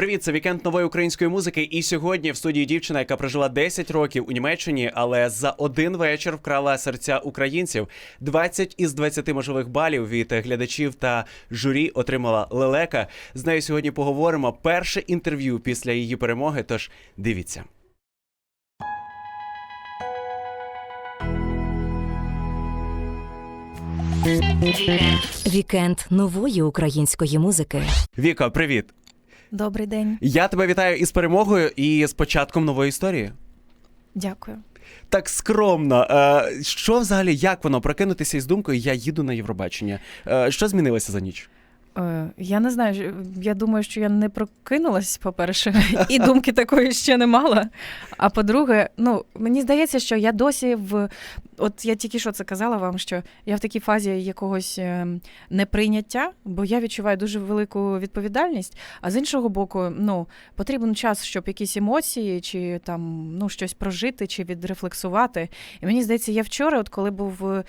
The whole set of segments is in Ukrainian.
Привіт, це вікенд нової української музики. І сьогодні в студії дівчина, яка прожила 10 років у Німеччині, але за один вечір вкрала серця українців. 20 із 20 можливих балів від глядачів та журі отримала лелека. З нею сьогодні поговоримо. Перше інтерв'ю після її перемоги. Тож дивіться. Вікенд нової української музики. Віка, привіт! Добрий день, Я тебе вітаю із перемогою і з початком нової історії. дякую. Так скромно. Е, що взагалі, як воно прокинутися із думкою, я їду на Євробачення? Е, що змінилося за ніч? Е, я не знаю, я думаю, що я не прокинулась, по-перше, і думки такої ще не мала. А по-друге, ну мені здається, що я досі в от я тільки що це казала вам, що я в такій фазі якогось е, неприйняття, бо я відчуваю дуже велику відповідальність. А з іншого боку, ну потрібен час, щоб якісь емоції, чи там ну щось прожити, чи відрефлексувати. І мені здається, я вчора, от коли був.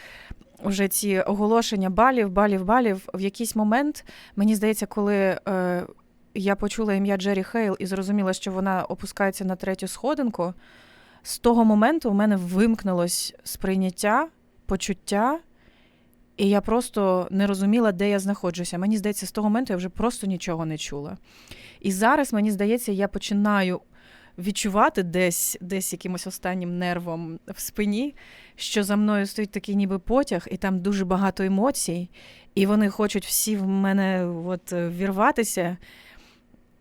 Уже ці оголошення балів, балів, балів. В якийсь момент, мені здається, коли е, я почула ім'я Джері Хейл і зрозуміла, що вона опускається на третю сходинку, з того моменту в мене вимкнулось сприйняття, почуття, і я просто не розуміла, де я знаходжуся. Мені здається, з того моменту я вже просто нічого не чула. І зараз, мені здається, я починаю відчувати десь, десь якимось останнім нервом в спині, що за мною стоїть такий ніби потяг, і там дуже багато емоцій, і вони хочуть всі в мене от, вірватися.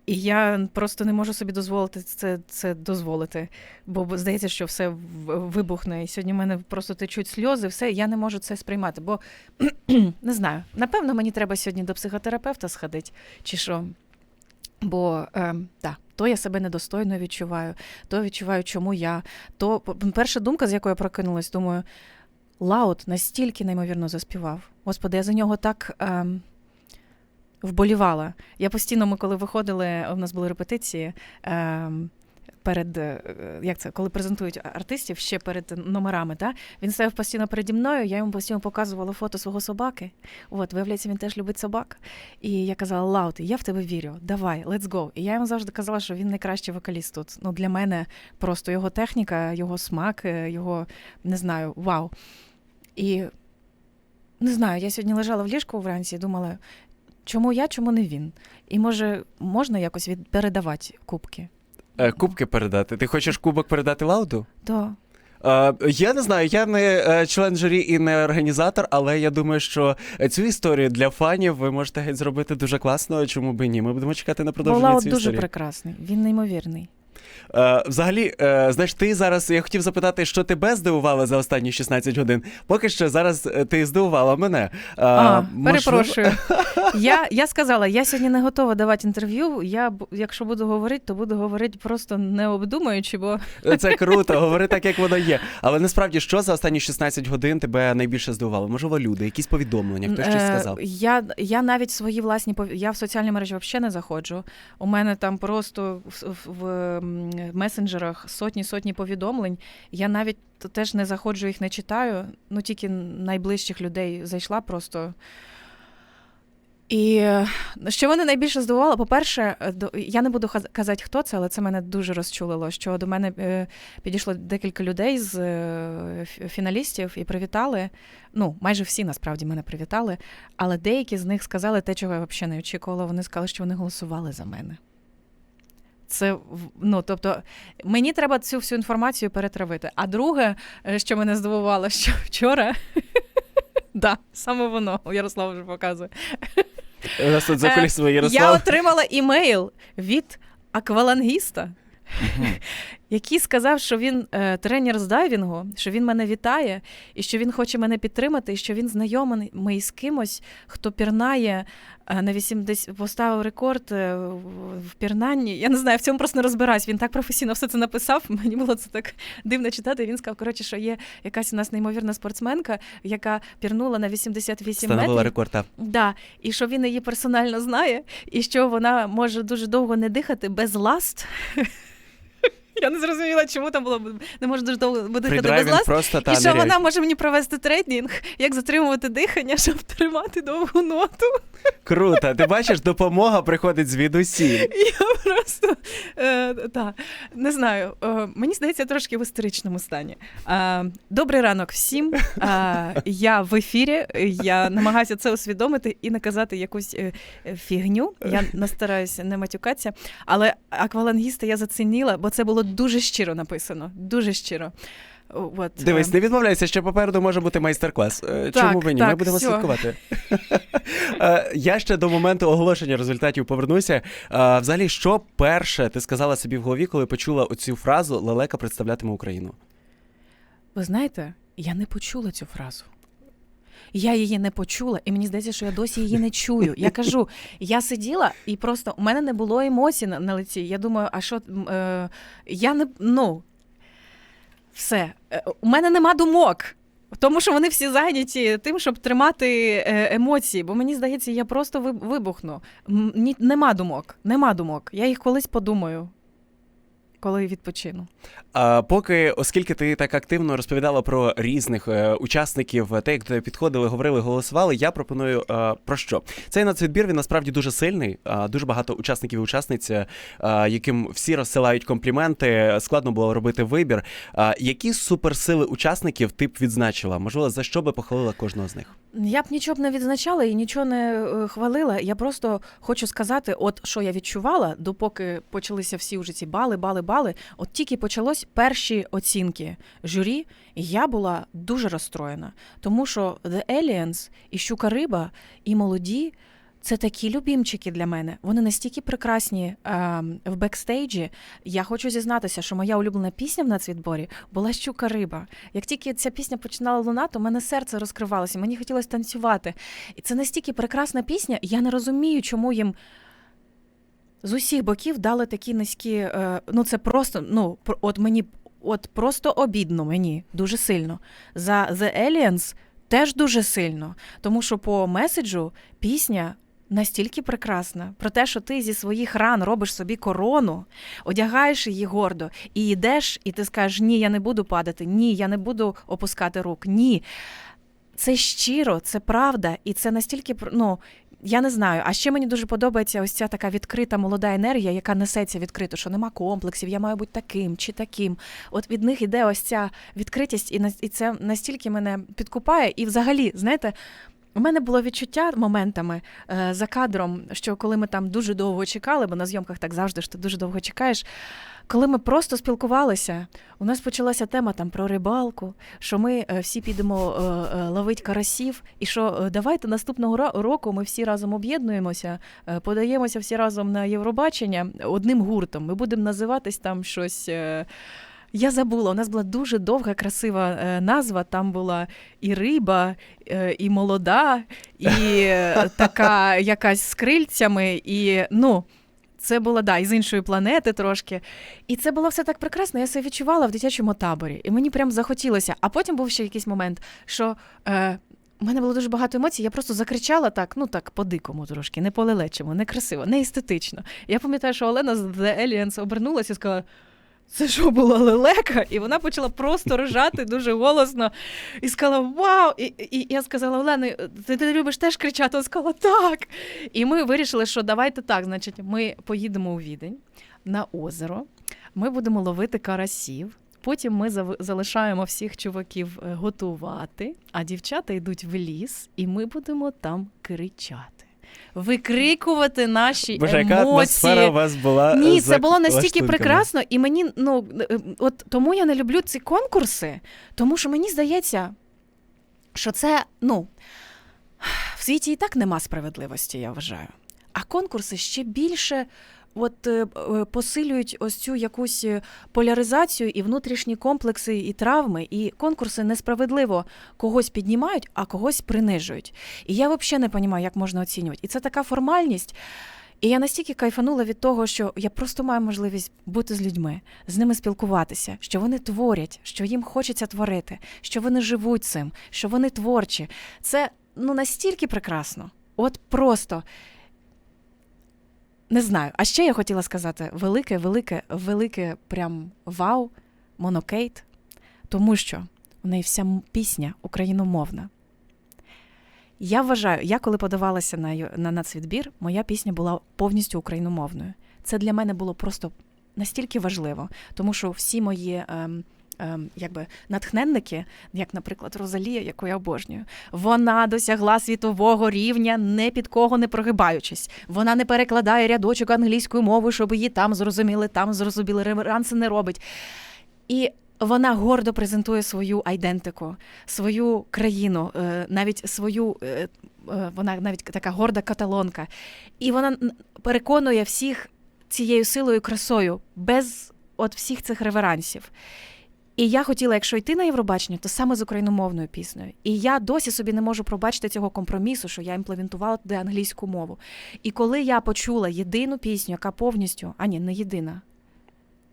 І я просто не можу собі дозволити це, це дозволити. Бо здається, що все вибухне. І сьогодні в мене просто течуть сльози, все, я не можу це сприймати. Бо не знаю, напевно, мені треба сьогодні до психотерапевта сходити, чи що. Бо е, да, то я себе недостойно відчуваю, то відчуваю, чому я. То перша думка, з якої я прокинулась, думаю, Лаут настільки неймовірно заспівав. Господи, я за нього так е, вболівала. Я постійно, ми коли виходили, у нас були репетиції. Ем, Перед е, як це, коли презентують артистів ще перед номерами, та він стояв постійно переді мною. Я йому постійно показувала фото свого собаки. От, виявляється, він теж любить собак. І я казала: Лаут, я в тебе вірю. Давай, let's go. І я йому завжди казала, що він найкращий вокаліст тут. Ну для мене просто його техніка, його смак, е, його не знаю, вау. І не знаю, я сьогодні лежала в ліжку вранці і думала, чому я, чому не він? І може можна якось від передавати кубки? Е, кубки передати. Ти хочеш кубок передати Лауду? Да. Е, я не знаю, я не е, член журі і не організатор, але я думаю, що цю історію для фанів ви можете геть зробити дуже класно. Чому би ні? Ми будемо чекати на бо продовження Лаут цієї дуже історії. прекрасний, він неймовірний. Е, взагалі, е, знаєш, ти зараз я хотів запитати, що тебе здивувало за останні 16 годин. Поки що зараз е, ти здивувала мене. Е, А, можливо- перепрошую. Я, я сказала, я сьогодні не готова давати інтерв'ю. Я якщо буду говорити, то буду говорити просто не обдумуючи, бо Це круто, говори так, як воно є. Але насправді, що за останні 16 годин тебе найбільше здивувало? Можливо, люди, якісь повідомлення, хтось щось Е, сказав. Я, я навіть свої власні я в соціальні мережі взагалі не заходжу. У мене там просто в, в, месенджерах сотні сотні повідомлень. Я навіть теж не заходжу, їх не читаю. Ну тільки найближчих людей зайшла просто. І е, що мене найбільше здивувало, по-перше, е, я не буду казати, хто це, але це мене дуже розчулило. Що до мене е, підійшло декілька людей з фіналістів і привітали. Ну, майже всі насправді мене привітали, але деякі з них сказали те, чого я взагалі не очікувала. Вони сказали, що вони голосували за мене. Це ну, тобто, мені треба цю всю інформацію перетравити. А друге, е, що мене здивувало, що вчора. Да, саме воно Ярослав вже показує. У нас тут за Е, Я отримала імейл від аквалангіста, який сказав, що він е, тренер з дайвінгу, що він мене вітає, і що він хоче мене підтримати, і що він знайомий з кимось, хто пірнає е, на 80, поставив рекорд е, в- пірнанні. Я не знаю, в цьому просто не розбираюсь. Він так професійно все це написав. Мені було це так дивно читати. Він сказав, коротше, що є якась у нас неймовірна спортсменка, яка пірнула на 88 Встановила метрів. рекорд. так. Да, і що він її персонально знає, і що вона може дуже довго не дихати без ласт. Я не зрозуміла, чому там було не можу дуже довго бути без Фрідрайвінг лас. просто та І що вона може мені провести тренінг, як затримувати дихання, щоб тримати довгу ноту. Круто. Ти бачиш, допомога приходить звідусіль. Я просто е, та, не знаю. Е, мені здається, я трошки в істеричному стані. Е, добрий ранок всім. Е, я в ефірі. Я намагаюся це усвідомити і не казати якусь е, фігню. Я настараюся не матюкатися. Але аквалангісти я зацінила, бо це було дуже щиро написано. Дуже щиро. От, Дивись, не відмовляйся, що попереду може бути майстер-клас. Е, Так, Чому і ні? Ми будемо слідкувати. Е, Я ще до моменту оголошення результатів повернуся. Е, Взагалі, що перше ти сказала собі в голові, коли почула оцю фразу Лелека представлятиме Україну? Ви знаєте, я не почула цю фразу. Я її не почула, і мені здається, що я досі її не чую. Я кажу, я сиділа, і просто у мене не було емоцій на, на лиці. Я думаю, а що е, я не ну все. Е, У мене нема думок. Тому що вони всі зайняті тим, щоб тримати е, емоції. Бо мені здається, я просто вибухну. Ні, нема думок. Нема думок. Я їх колись подумаю, коли відпочину. Поки, оскільки ти так активно розповідала про різних е, учасників, те, як тебе підходили, говорили, голосували, я пропоную е, про що? Цей нацвідбір він насправді дуже сильний. Дуже багато учасників і учасниць, е, яким всі розсилають компліменти. Складно було робити вибір. Які суперсили учасників ти б відзначила? Можливо, за що би похвалила кожного з них? Я б нічого б не відзначала і нічого не хвалила. Я просто хочу сказати, от що я відчувала, допоки почалися всі вже ці бали, бали, бали. От тільки почалось перші оцінки журі, я була дуже розстроєна, тому що The Aliens і Щука Риба, і молоді. Це такі любімчики для мене. Вони настільки прекрасні е, в бекстейджі. Я хочу зізнатися, що моя улюблена пісня в нацвідборі була щука риба. Як тільки ця пісня починала лунати, у мене серце розкривалося, мені хотілося танцювати. І це настільки прекрасна пісня, я не розумію, чому їм. З усіх боків дали такі низькі. Е, ну, це просто, ну, от мені от просто обідно мені дуже сильно. За The Aliens теж дуже сильно. Тому що по меседжу пісня настільки прекрасна про те, що ти зі своїх ран робиш собі корону, одягаєш її гордо і йдеш, і ти скажеш: ні, я не буду падати, ні, я не буду опускати рук, ні. Це щиро, це правда, і це настільки ну. Я не знаю. А ще мені дуже подобається ось ця така відкрита молода енергія, яка несеться відкрито, що нема комплексів, я маю бути таким чи таким. От від них іде ось ця відкритість, і на- і це настільки мене підкупає. І взагалі, знаєте, у мене було відчуття моментами е, за кадром, що коли ми там дуже довго чекали, бо на зйомках так завжди ж ти дуже довго чекаєш. Коли ми просто спілкувалися, у нас почалася тема там про рибалку, що ми е, всі підемо е, ловити карасів, і що давайте наступного ро- року ми всі разом об'єднуємося, подаємося всі разом на Євробачення одним гуртом. Ми будемо називатись там щось. Я забула, у нас була дуже довга, красива е, назва. Там була і риба, е, і молода, і е, така якась з крильцями, і ну. Це було да, із іншої планети трошки. І це було все так прекрасно. Я себе відчувала в дитячому таборі. І мені прям захотілося. А потім був ще якийсь момент, що е, у мене було дуже багато емоцій. Я просто закричала так, ну так, по-дикому трошки, не по-лелечому, не красиво, не естетично. Я пам'ятаю, що Олена з The Aliens обернулася і сказала. Це що була лелека? І вона почала просто ржати дуже голосно і сказала: Вау! І, і, я сказала: Олена, ти, ти любиш теж кричати? Вона сказала так. І ми вирішили, що давайте так. Значить, ми поїдемо у відень на озеро, ми будемо ловити карасів. Потім ми залишаємо всіх чуваків е, готувати, а дівчата йдуть в ліс, і ми будемо там кричати. Викрикувати наші Боже, емоції. яка атмосфера у вас була? Ні, за це було настільки лаштунками? прекрасно, і мені ну от тому я не люблю ці конкурси, тому що мені здається, що це ну в світі і так нема справедливості, я вважаю. А конкурси ще більше. От е, е, посилюють ось цю якусь е, поляризацію і внутрішні комплекси і травми, і конкурси несправедливо когось піднімають, а когось принижують. І я взагалі не розумію, як можна оцінювати. І це така формальність. І я настільки кайфанула від того, що я просто маю можливість бути з людьми, з ними спілкуватися, що вони творять, що їм хочеться творити, що вони живуть цим, що вони творчі. Це ну настільки прекрасно. От просто. Не знаю. А ще я хотіла сказати: велике, велике, велике прям вау, монокейт, тому що у неї вся пісня україномовна. Я вважаю, я коли подавалася на, на нацвідбір, моя пісня була повністю україномовною. Це для мене було просто настільки важливо, тому що всі мої. Ем, Якби натхненники, як, наприклад, Розалія, яку я обожнюю, вона досягла світового рівня, не під кого не прогибаючись. Вона не перекладає рядочок англійською мовою, щоб її там зрозуміли, там зрозуміли, реверанси не робить. І вона гордо презентує свою айдентику, свою країну, е, навіть свою, е, е, вона навіть така горда каталонка. І вона переконує всіх цією силою красою, без от всіх цих реверансів. І я хотіла, якщо йти на Євробачення, то саме з україномовною піснею. І я досі собі не можу пробачити цього компромісу, що я імплементувала туди англійську мову. І коли я почула єдину пісню, яка повністю, а ні, не єдина,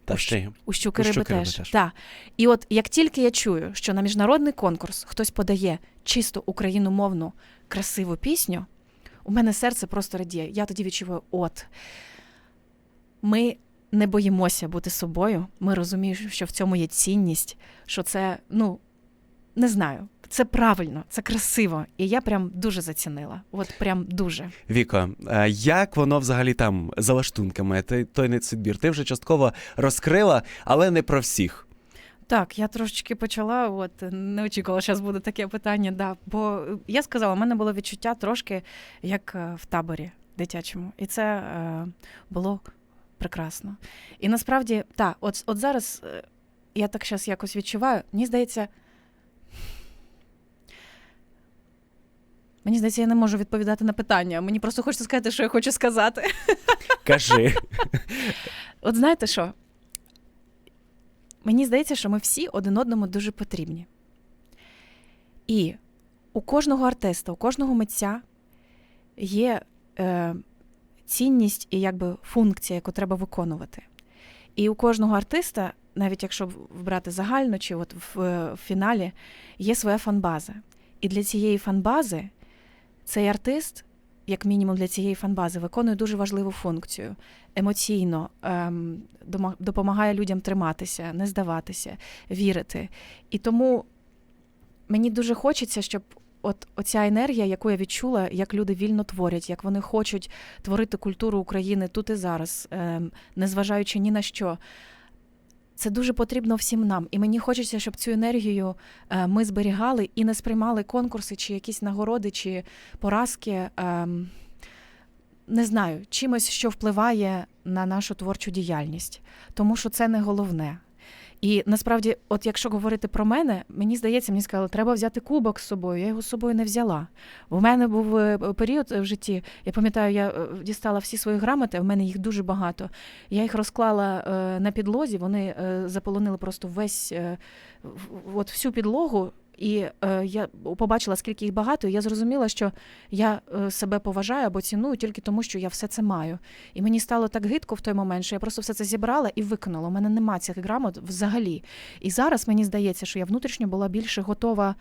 Та Ущ- ще у щуки риби теж. теж. І от як тільки я чую, що на міжнародний конкурс хтось подає чисто україномовну красиву пісню, у мене серце просто радіє. Я тоді відчуваю, от ми не боїмося бути собою. Ми розуміємо, що в цьому є цінність, що це, ну, не знаю, це правильно, це красиво. І я прям дуже зацінила. От прям дуже. Віко, е, як воно взагалі там за лаштунками? Ти той нацвідбір? Ти вже частково розкрила, але не про всіх. Так, я трошечки почала, от не очікувала, що зараз буде таке питання. Да. Бо е, я сказала, у мене було відчуття трошки як е, в таборі дитячому. І це е, було прекрасно. І насправді, так, от, от зараз е, я так зараз якось відчуваю, мені здається. Мені здається, я не можу відповідати на питання. Мені просто хочеться сказати, що я хочу сказати. Кажи. От знаєте що? Мені здається, що ми всі один одному дуже потрібні. І у кожного артиста, у кожного митця є е, цінність і якби функція, яку треба виконувати. І у кожного артиста, навіть якщо брати загально чи от в, е, в фіналі, є своя фанбаза. І для цієї фанбази цей артист, як мінімум для цієї фанбази, виконує дуже важливу функцію емоційно ем, допомагає людям триматися, не здаватися, вірити. І тому мені дуже хочеться, щоб от оця енергія, яку я відчула, як люди вільно творять, як вони хочуть творити культуру України тут і зараз, ем, незважаючи ні на що. Це дуже потрібно всім нам, і мені хочеться, щоб цю енергію е, ми зберігали і не сприймали конкурси, чи якісь нагороди, чи поразки. ем, не знаю, чимось, що впливає на нашу творчу діяльність, тому що це не головне. І насправді, от якщо говорити про мене, мені здається, мені сказали, треба взяти кубок з собою. Я його з собою не взяла. У мене був е, період в житті. Я пам'ятаю, я е, дістала всі свої грамоти, в мене їх дуже багато. Я їх розклала е, на підлозі, вони е, заполонили просто весь е, от всю підлогу. І е, я побачила, скільки їх багато, і я зрозуміла, що я е, себе поважаю або ціную тільки тому, що я все це маю. І мені стало так гидко в той момент, що я просто все це зібрала і викинула. У мене нема цих грамот взагалі. І зараз мені здається, що я внутрішньо була більше готова.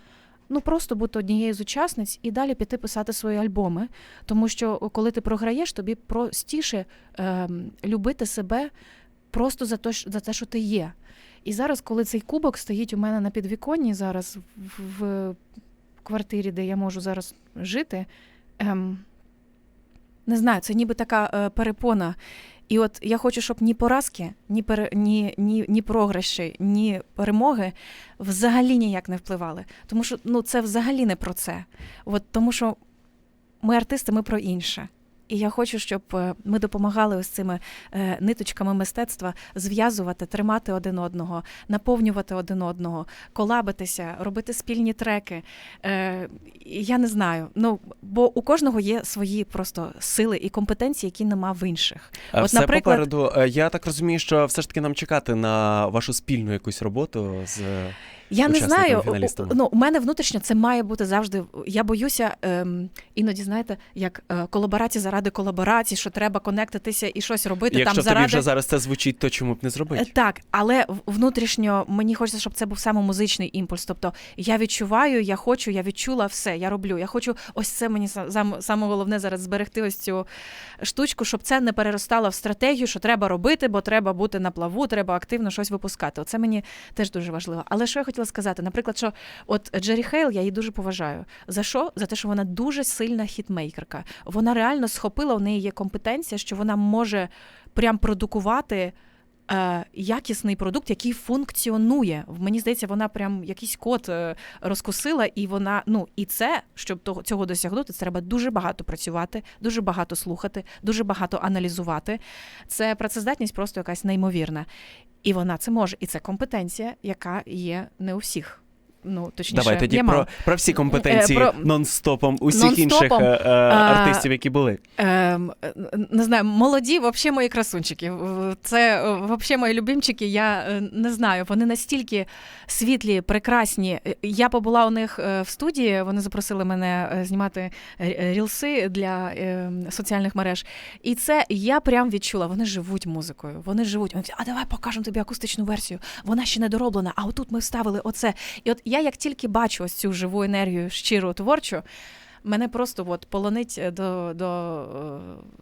Ну, просто бути однією з учасниць і далі піти писати свої альбоми. Тому що коли ти програєш, тобі простіше ем, любити себе просто за те, за те, що ти є. І зараз, коли цей кубок стоїть у мене на підвіконні, зараз в, квартирі, де я можу зараз жити, ем, не знаю, це ніби така е, перепона. І от я хочу, щоб ні поразки, ні, пере, ні, ні, ні програші, ні перемоги взагалі ніяк не впливали. Тому що ну, це взагалі не про це. От, тому що ми артисти, ми про інше. І я хочу, щоб е, ми допомагали ось цими е, ниточками мистецтва зв'язувати, тримати один одного, наповнювати один одного, колабитися, робити спільні треки. Е, я не знаю. Ну бо у кожного є свої просто сили і компетенції, які нема в інших. А От, все наприклад- попереду. Я так розумію, що все ж таки нам чекати на вашу спільну якусь роботу з Я не знаю. фіналістам? Ну, у мене внутрішньо це має бути завжди. Я боюся ем, іноді, знаєте, як е, колаборації заради колаборації, що треба конектитися і щось робити Якщо там тобі заради. вже зараз це звучить, то чому б не Е, зробити? Так, але внутрішньо мені хочеться, щоб це був саме музичний імпульс. Тобто я відчуваю, я хочу, я відчула все, я роблю. Я хочу, ось це мені сам, саме головне зараз зберегти ось цю штучку, щоб це не переростало в стратегію, що треба робити, бо треба бути на плаву, треба активно щось випускати. Оце мені теж дуже важливо. Але що я хотіла сказати? Наприклад, що от Джері Хейл, я її дуже поважаю. За що? За те, що вона дуже сильна хітмейкерка. Вона реально схопила, у неї є компетенція, що вона може прям продукувати е, якісний продукт, який функціонує. Мені здається, вона прям якийсь код е, розкусила, і вона ну і це, щоб того цього досягнути, треба дуже багато працювати, дуже багато слухати, дуже багато аналізувати. Це працездатність просто якась неймовірна. І вона це може, і це компетенція, яка є не у всіх. Ну точніше, Давай тоді про, про всі компетенції Е, про- нон-стопом усіх Нон-стопом, інших е, е, артистів, які були. Ем, е, не знаю, молоді, взагалі мої красунчики. Це взагалі мої любимчики. Я е, не знаю. Вони настільки світлі, прекрасні. Е, Я побула у них е, в студії. Вони запросили мене е, знімати рілси для е, соціальних мереж. І це я прям відчула. Вони живуть музикою. Вони живуть. А давай покажемо тобі акустичну версію. Вона ще не дороблена. А отут ми вставили оце. І от я як тільки бачу ось цю живу енергію, щиру творчу. Мене просто от полонить до, до,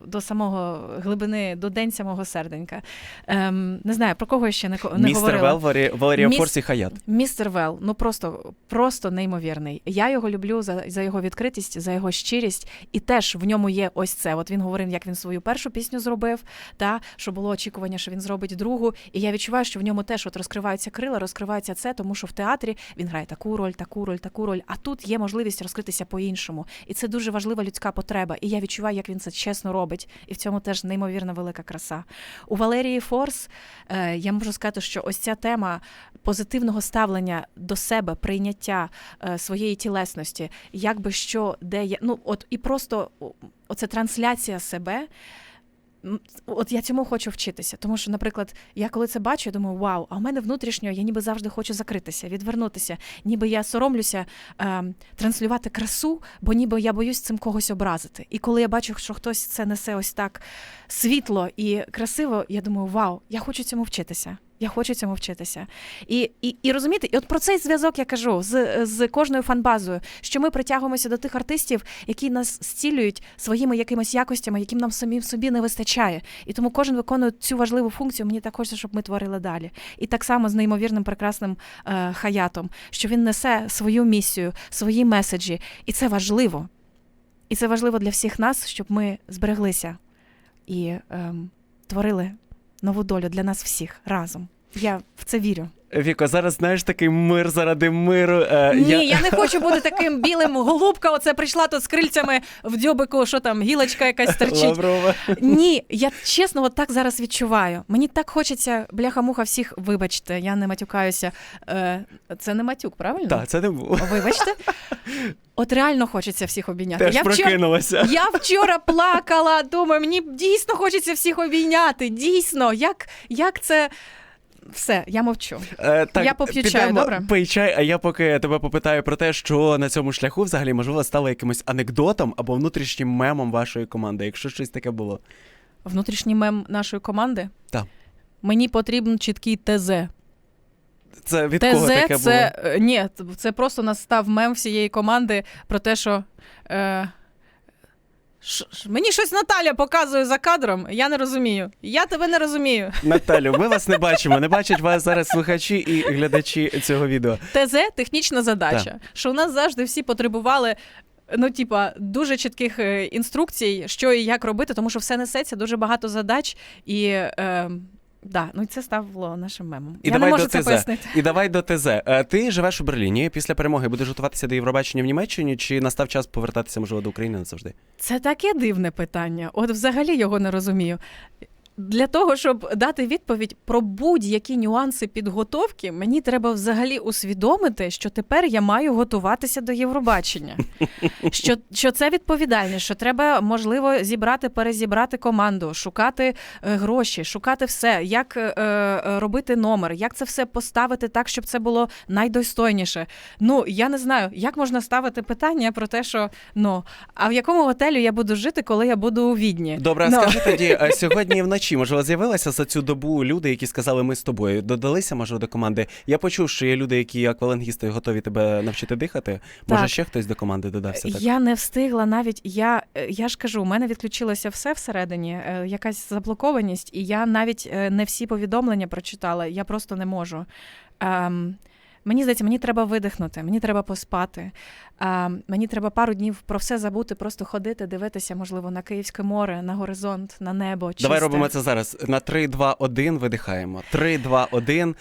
е, до самого глибини, до денця мого серденька. Ем, не знаю, про кого я ще не, не Містер говорила. Вел, Валерія, Валерія Міс- Форс і Хаят. Містер Вел, ну просто, просто неймовірний. Я його люблю за, за його відкритість, за його щирість, і теж в ньому є ось це. От він говорив, як він свою першу пісню зробив, та що було очікування, що він зробить другу. І я відчуваю, що в ньому теж от розкриваються крила, розкривається це, тому що в театрі він грає таку роль, таку роль, таку роль. А тут є можливість розкритися по-іншому. І це дуже важлива людська потреба. І я відчуваю, як він це чесно робить. І в цьому теж неймовірна велика краса. У Валерії Форс е, я можу сказати, що ось ця тема позитивного ставлення до себе, прийняття е, своєї тілесності, як би що, де є. Ну, от і просто оце трансляція себе. От я цьому хочу вчитися, тому що, наприклад, я коли це бачу, я думаю, вау, а в мене внутрішньо я ніби завжди хочу закритися, відвернутися, ніби я соромлюся е, транслювати красу, бо ніби я боюсь цим когось образити. І коли я бачу, що хтось це несе ось так світло і красиво, я думаю, вау, я хочу цьому вчитися. Я хочу цьому вчитися. І, і, і розумієте, і от про цей зв'язок я кажу з, з кожною фанбазою, що ми притягуємося до тих артистів, які нас зцілюють своїми якимись якостями, яким нам самим собі не вистачає. І тому кожен виконує цю важливу функцію. Мені так хочеться, щоб ми творили далі. І так само з неймовірним прекрасним е, хаятом, що він несе свою місію, свої меседжі, і це важливо. І це важливо для всіх нас, щоб ми збереглися і ем, творили нову долю для нас всіх разом. Я в це вірю. Віко, зараз знаєш такий мир заради миру. Е, Ні, я... не хочу бути таким білим голубка. Оце прийшла тут з крильцями в дзьобику, що там гілочка якась торчить. Лаврова. Ні, я чесно, от так зараз відчуваю. Мені так хочеться, бляха-муха, всіх, вибачте, я не матюкаюся. Е, це не матюк, правильно? Так, це не було. Вибачте. От реально хочеться всіх обійняти. Теж я вчора, я вчора плакала, думаю, мені дійсно хочеться всіх обійняти. Дійсно, як, як це. Все, я мовчу. Е, так, Я поп'ю чаю, підемо, добре? Пий чай, а я поки тебе попитаю про те, що на цьому шляху взагалі можливо стало якимось анекдотом або внутрішнім мемом вашої команди, якщо щось таке було. Внутрішній мем нашої команди. Так. Мені потрібен чіткий ТЗ. Це від кого таке це було? е, ні, це просто настав мем всієї команди про те, що. Е, ш- ш- мені щось Наталя показує за кадром, я не розумію. Я тебе не розумію. Наталю, ми вас не бачимо. Не бачать вас зараз слухачі і глядачі цього відео. ТЗ технічна задача. Що у нас завжди всі потребували. Ну, типа, дуже чітких е, інструкцій, що і як робити, тому що все несеться, дуже багато задач, і е, да, ну і це стало нашим мемом. І Я давай не можу до це ТЗ. пояснити. І давай до ТЗ. Е, Ти живеш у Берліні. Після перемоги будеш готуватися до Євробачення в Німеччині, чи настав час повертатися, можливо, до України назавжди? Це таке дивне питання. От взагалі його не розумію. Для того, щоб дати відповідь про будь-які нюанси підготовки, мені треба взагалі усвідомити, що тепер я маю готуватися до Євробачення. Що, що це відповідальність, що треба, можливо, зібрати, перезібрати команду, шукати е, гроші, шукати все, як е, е, робити номер, як це все поставити так, щоб це було найдостойніше. Ну, я не знаю, як можна ставити питання про те, що ну, а в якому готелі я буду жити, коли я буду у Відні? Добре, а Ну. скажи тоді, сьогодні вночі, можливо, з'явилися за цю добу люди, які сказали, ми з тобою. Додалися, можливо, до команди. Я почув, що є люди, які аквалангісти готові тебе навчити дихати. Може, Так. ще хтось до команди додався? Так? Я не встигла навіть. Я, е, я ж кажу, у мене відключилося все всередині, е, якась заблокованість, і я навіть е, не всі повідомлення прочитала. Я просто не можу. Ем, мені здається, мені треба видихнути, мені треба поспати. А, мені треба пару днів про все забути, просто ходити, дивитися, можливо, на Київське море, на горизонт, на небо. Давай робимо це зараз. На 3, 2, 1 видихаємо. 3, 2, 1.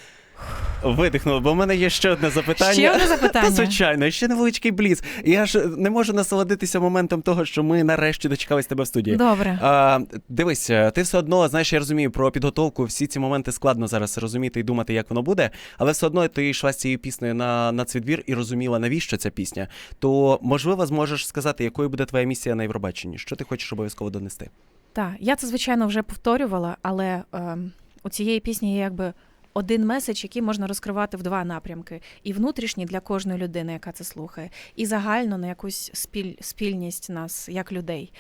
Видихнули, бо в мене є ще одне запитання. Ще одне Та, звичайно, ще невеличкий бліц. Я ж не можу насолодитися моментом того, що ми нарешті дочекались тебе в студії. Добре. А, дивись, е, ти все одно знаєш, я розумію про підготовку. Всі ці моменти складно зараз розуміти і думати, як воно буде. Але все одно ти йшла з цією піснею на нацвідбір і розуміла, навіщо ця пісня. То можливо зможеш сказати, якою буде твоя місія на Євробаченні? Що ти хочеш обов'язково донести? Так, я це звичайно вже повторювала, але ем, у цієї пісні є якби один меседж, який можна розкривати в два напрямки: і внутрішній для кожної людини, яка це слухає, і загально на якусь спіль, спільність нас як людей.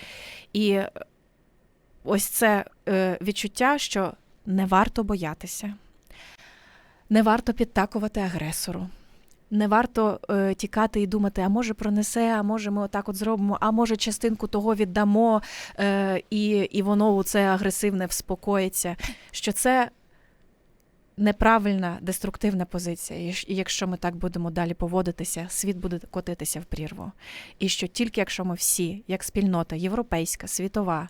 І е, ось це е, відчуття, що не варто боятися, не варто підтакувати агресору. Не варто е, тікати і думати, а може пронесе, а може ми отак от зробимо, а може частинку того віддамо, е, і, і воно у це агресивне вспокоїться. Що це неправильна деструктивна позиція. І якщо ми так будемо далі поводитися, світ буде котитися в прірву. І що тільки якщо ми всі, як спільнота, європейська, світова,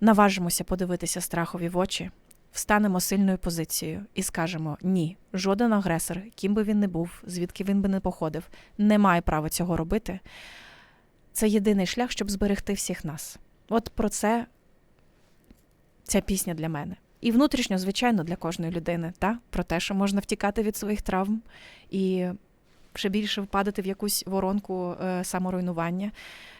наважимося подивитися страхові в очі, встанемо сильною позицією і скажемо: ні, жоден агресор, ким би він не був, звідки він би не походив, не має права цього робити. Це єдиний шлях, щоб зберегти всіх нас. От про це ця пісня для мене. І внутрішньо, звичайно, для кожної людини, та? про те, що можна втікати від своїх травм і ще більше впадати в якусь воронку е, саморуйнування.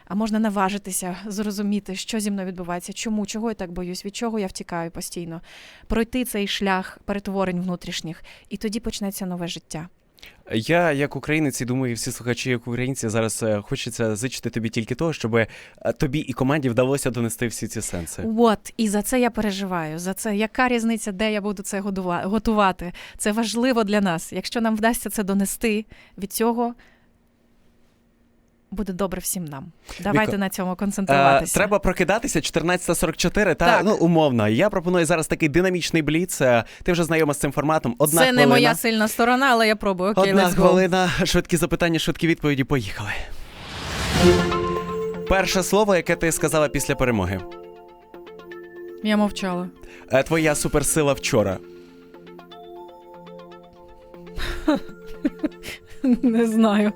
А можна наважитися, зрозуміти, що зі мною відбувається, чому, чого я так боюсь, від чого я втікаю постійно, пройти цей шлях перетворень внутрішніх, і тоді почнеться нове життя. Я, як українець, і думаю, всі слухачі, як українці, зараз е, хочеться зичити тобі тільки того, щоб е, тобі і команді вдалося донести всі ці сенси. От, і за це я переживаю. За це яка різниця, де я буду це готувати? Це важливо для нас. Якщо нам вдасться це донести, від цього буде добре всім нам. Давайте Віко, на цьому Е, концентруватися. треба прокидатися 14.44, та Так. ну умовно. Я пропоную зараз такий динамічний бліц. Е, Ти вже знайома з цим форматом. Одна це хвилина. не моя сильна сторона, але я пробую. Окей, Одна хвилина, швидкі запитання, швидкі відповіді. Поїхали. Перше слово, яке ти сказала після перемоги. Я мовчала. Е, Твоя суперсила вчора. Не знаю.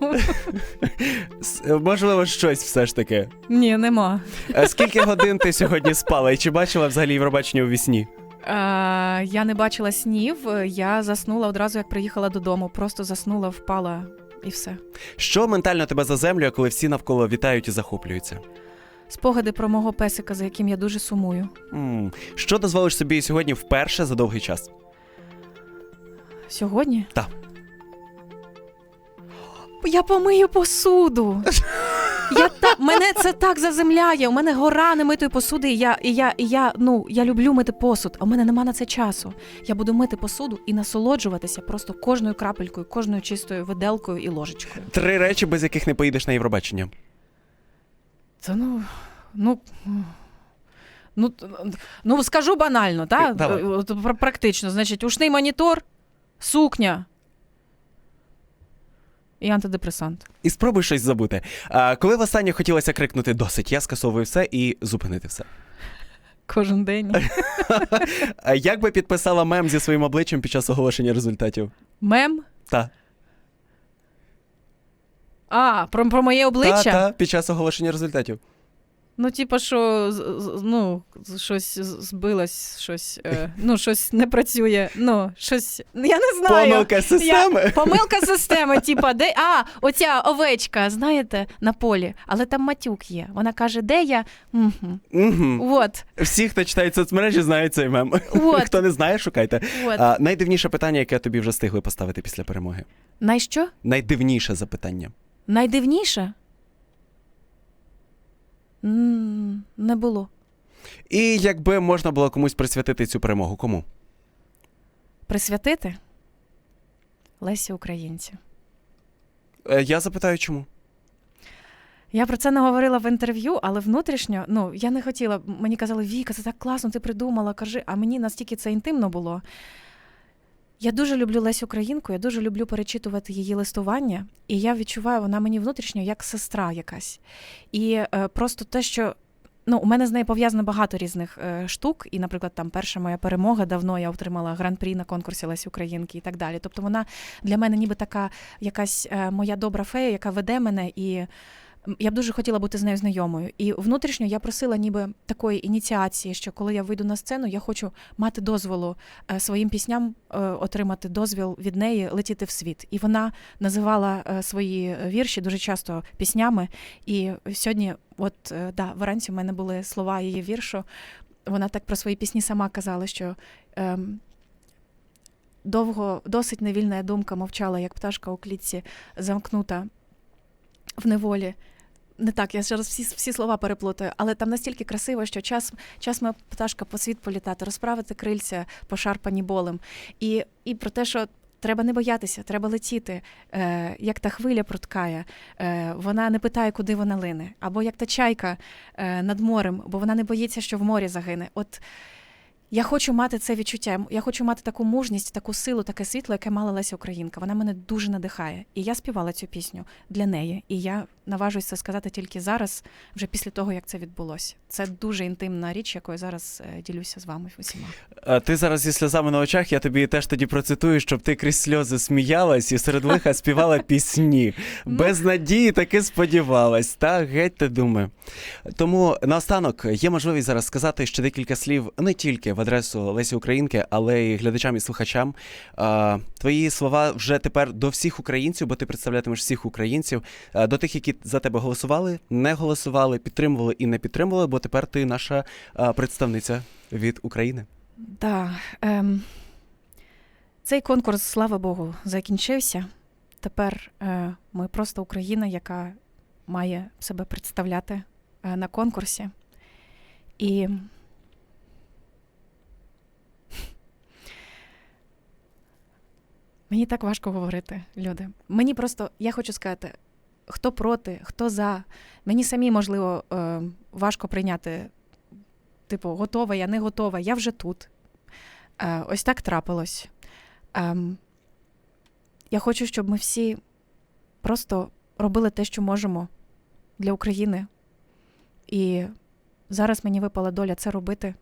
Е, Можливо, щось все ж таки. Ні, нема. Е, Скільки годин ти сьогодні спала? І чи бачила взагалі Євробачення у вісні? А, я не бачила снів. Я заснула одразу, як приїхала додому. Просто заснула, впала і все. Що ментально тебе заземлює, коли всі навколо вітають і захоплюються? Спогади про мого песика, за яким я дуже сумую. м Що дозволиш собі сьогодні вперше за довгий час? Сьогодні? Так. Я помию посуду. Я та... Мене це так заземляє. У мене гора немитої посуди, і я, і я, і я, ну, я люблю мити посуд, а в мене нема на це часу. Я буду мити посуду і насолоджуватися просто кожною крапелькою, кожною чистою виделкою і ложечкою. Три речі, без яких не поїдеш на Євробачення. Це ну. ну... Ну, ну скажу банально, так? Давай. Практично. Значить, ушний монітор, сукня і антидепресант. І спробуй щось забути. А, коли востаннє хотілося крикнути досить, я скасовую все і зупинити все. Кожен день. Як би підписала мем зі своїм обличчям під час оголошення результатів? Мем. Та, А, про, про моє обличчя. та, та під час оголошення результатів. Ну, типу, що ну, щось збилось, щось, е, ну, щось не працює. Ну, щось. Я не знаю. Помилка системи. Я, помилка системи, типа, де. А, оця овечка, знаєте, на полі, але там матюк є. Вона каже, де я? Угу. Угу. От, Всі, хто читає соцмережі, знають цей мем. От. Хто не знає, шукайте. от. А, найдивніше питання, яке тобі вже встигли поставити після перемоги. Найщо? Найдивніше запитання. Найдивніше? М, Не було. І якби можна було комусь присвятити цю перемогу, кому? Присвятити Лесі Українці. Е, Я запитаю, чому? Я про це не говорила в інтерв'ю, але внутрішньо, ну я не хотіла. Мені казали, Віка, це так класно, ти придумала, кажи. А мені настільки це інтимно було. Я дуже люблю Лесю Українку, я дуже люблю перечитувати її листування, і я відчуваю, вона мені внутрішньо як сестра якась. І е, просто те, що ну, у мене з нею пов'язано багато різних е, штук. І, наприклад, там перша моя перемога давно я отримала гран-прі на конкурсі Лесі Українки і так далі. Тобто вона для мене ніби така якась е, моя добра фея, яка веде мене і. Я б дуже хотіла бути з нею знайомою. І внутрішньо я просила ніби такої ініціації, що коли я вийду на сцену, я хочу мати дозволу е, своїм пісням е, отримати дозвіл від неї летіти в світ. І вона називала е, свої вірші дуже часто піснями. І сьогодні, от да, вранці в мене були слова її віршу. Вона так про свої пісні сама казала, що. ем, Довго, досить невільна думка мовчала, як пташка у клітці замкнута в неволі. Не так, я зараз всі, всі слова переплутаю, але там настільки красиво, що час, час моя пташка по світ політати, розправити крильця пошарпані болем. І, і про те, що треба не боятися, треба летіти, е, як та хвиля пруткає. Е, вона не питає, куди вона лине, або як та чайка е, над морем, бо вона не боїться, що в морі загине. От я хочу мати це відчуття. Я хочу мати таку мужність, таку силу, таке світло, яке мала Леся Українка. Вона мене дуже надихає. І я співала цю пісню для неї. І я наважуюсь це сказати тільки зараз, вже після того, як це відбулося. Це дуже інтимна річ, якою зараз е, ділюся з вами усіма. Ти зараз зі сльозами на очах, я тобі теж тоді процитую, щоб ти крізь сльози сміялась і серед лиха співала пісні. Без надії таки сподівалась. Та геть ти думи. Тому наостанок є можливість зараз сказати ще декілька слів не тільки в адресу Лесі Українки, але й глядачам і слухачам. Твої слова вже тепер до всіх українців, бо ти представлятимеш всіх українців, до тих, які за тебе голосували, не голосували, підтримували і не підтримували, бо тепер ти наша представниця від України. Да, ем, цей конкурс, слава Богу, закінчився. Тепер е, ми просто Україна, яка має себе представляти е, на конкурсі. І мені так важко говорити, люди. Мені просто, я хочу сказати, хто проти, хто за. Мені самі, можливо, е, важко прийняти типу, готова, я не готова, я вже тут. Е, ось так трапилось. Ем, я хочу, щоб ми всі просто робили те, що можемо для України. І зараз мені випала доля це робити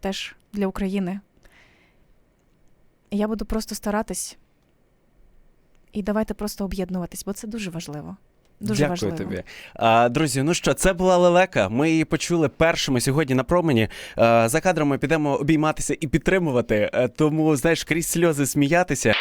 теж для України. Я буду просто старатись. І давайте просто об'єднуватись, бо це дуже важливо. Дуже Дякую важливо. тобі. А, друзі, ну що, це була лелека. Ми її почули першими сьогодні на промені. А, за кадром ми підемо обійматися і підтримувати. А, Тому, знаєш, крізь сльози сміятися.